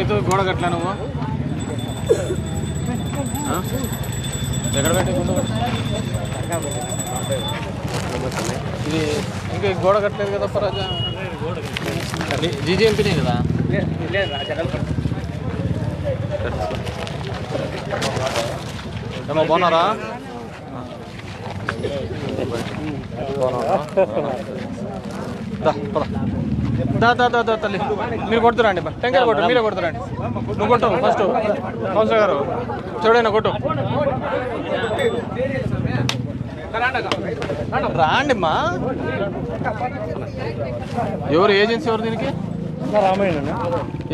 నీతో గోడ కట్టలే నువ్వు? ఎక్కడ పెట్టి గుండు? ఇది ఇంకా గోడ కట్టలేదు కదా రాజా జీజీ కదా? ఏమో బాగున్నారా? బాగున్నారా? దా, దా దా దా తల్లి. మీరు కొడుతురండి టెంకాయ కొట్టు మీరే కొడుతురండి నువ్వు కొట్టు ఫస్ట్. కౌన్సిలర్ గారు చూడైనా కొట్టు. రాండి మా. ఎవరు ఏజెన్సీ ఎవరు దీనికి? రామాయణ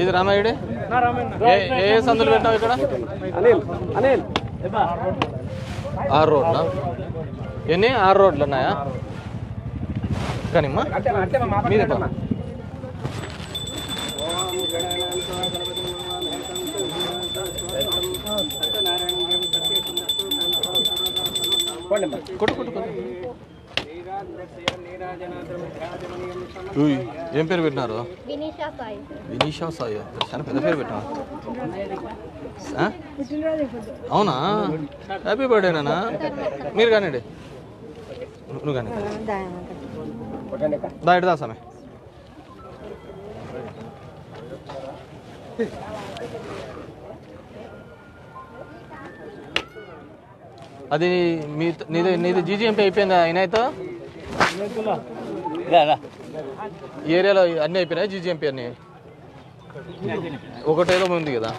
ఇది రామాయుడే ఏ ఏ సందులు పెట్టావు ఇక్కడ? అనిల్ అనిల్ ఆరు రోడ్లా? ఎన్ని? ఆరు రోడ్లు ఉన్నాయా కానీమ్మా. కొట్టు కొట్టు ఉయ్, ఏం పేరు పెట్టినారు? వినీషా సాయి. చాలా పెద్ద పేరు పెట్టినా అవునా? హ్యాపీ బర్త్డే నాన్న. మీరు కానివ్వండి. నువ్వు కానీ దా ఇటు దా సమయ అది మీ నీది నీది జీజీఎంపీ అయిపోయిందా? అయినాయితో ఈ ఏరియాలో అన్నీ అయిపోయినాయి జీజీఎంపీ అన్నీ? ఒకటేదో ఉంది కదా.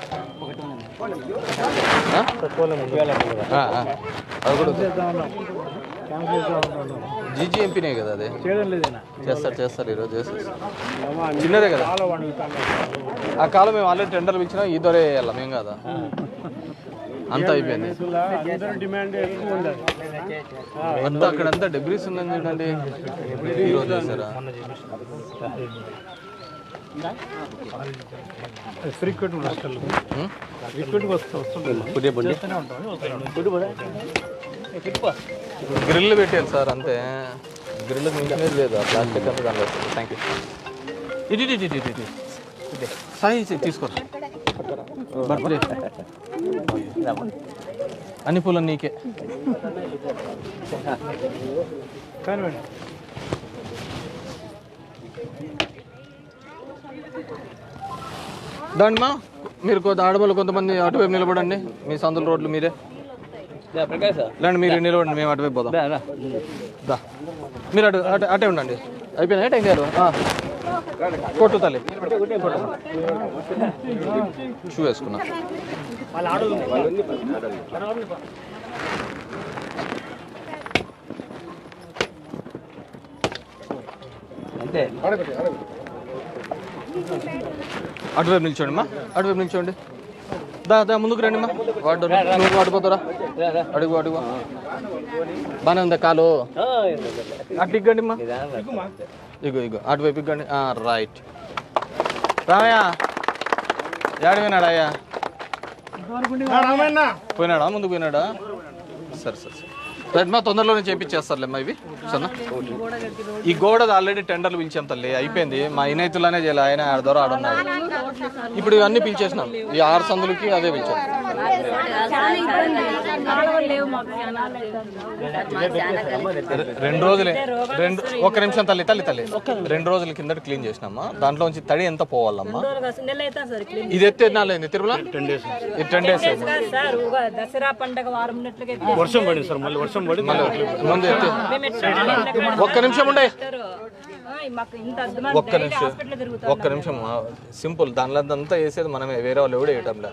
అది కూడా జీజీఎంపీనే కదా అది? చేస్తారు చేస్తారు ఈరోజు చేస్తారు. చిన్నదే కదా? ఆ కాలం మేము ఆల్రెడీ టెండర్లు ఇచ్చినా ఈ దొరే వేయాలి మేము కదా? అంతా అయిపోయింది. అంతా అక్కడంతా డెబ్రీస్ ఉందని చూడండి. ఈరోజు చేశారా? గ్రిల్ పెట్టారు సార్ అంతే. గ్రిల్ మించినది లేదు ప్లాస్టిక్ అంతా దానిలో థ్యాంక్ యూ ఇటు ఇటు. సాయి ఇది తీసుకోరా? బర్త్డే. అన్ని పూలు నీకే. కానీ మేడం దాండి మా మీరు కొంత ఆడవాళ్ళు కొంతమంది అటువైపు నిలబడండి. మీ సందుల రోడ్లు మీరే. లేండి మీరు నిలబడండి మేము అటువైపు పోదాం. దా మీరు అటు అటు అటే ఉండండి. అయిపోయినాయి టెంకాయలు ఆ. కొట్టు తల్లి. షూ వేసుకున్నా. అంతే. అటువైపు నిల్చోండి మా అటువైపు నిల్చోండి. దా దా ముందుకు రండి మా వాడు నువ్వు అడిపోతారా అడుగు అడుగు. బాగానే ఉందా కాలు? అటు ఇగ్గండి మా ఇగో ఇగో అటువైపు ఇగ్గండి. రైట్. రామయ్య ఏడు పోయినాడా అయ్యా పోయినాడా? ముందుకు పోయినాడా? సరే సరే సరే. రెడ్మా తొందరలోనే తొందరలోనే చేపించేస్తారులేమ్మా ఇవి? సన్నా ఈ గోడ ఆల్రెడీ టెండర్లు పిలిచాం తల్లి అయిపోయింది. మా ఇనైతులనే చేయాలి ఆయన ఆడ ద్వారా ఆడున్నాడు. ఇప్పుడు ఇవన్నీ పిలిచేసినాం. ఈ ఆరు సందులకి అదే పిలిచాం రెండు రోజులే. రెండు ఒక నిమిషం తల్లి తల్లి తల్లి. రెండు రోజుల కిందట క్లీన్ చేసినామా? దాంట్లో నుంచి తడి ఎంత పోవాలమ్మా? ఇది ఎత్తే ఎన్నాళ్ళైంది తిరుమల? టెన్ డేస్ దసరా పండగ వారం వర్షం పడింది సార్ మళ్ళీ వర్షం పడి ముందు ఒక్క నిమిషం ఉండే. ఒక్క నిమిషం. ఒక్క నిమిషం. సింపుల్. దానిలో అంతా వేసేది మనమే. వేరే వాళ్ళు ఎవడు వేయటంలే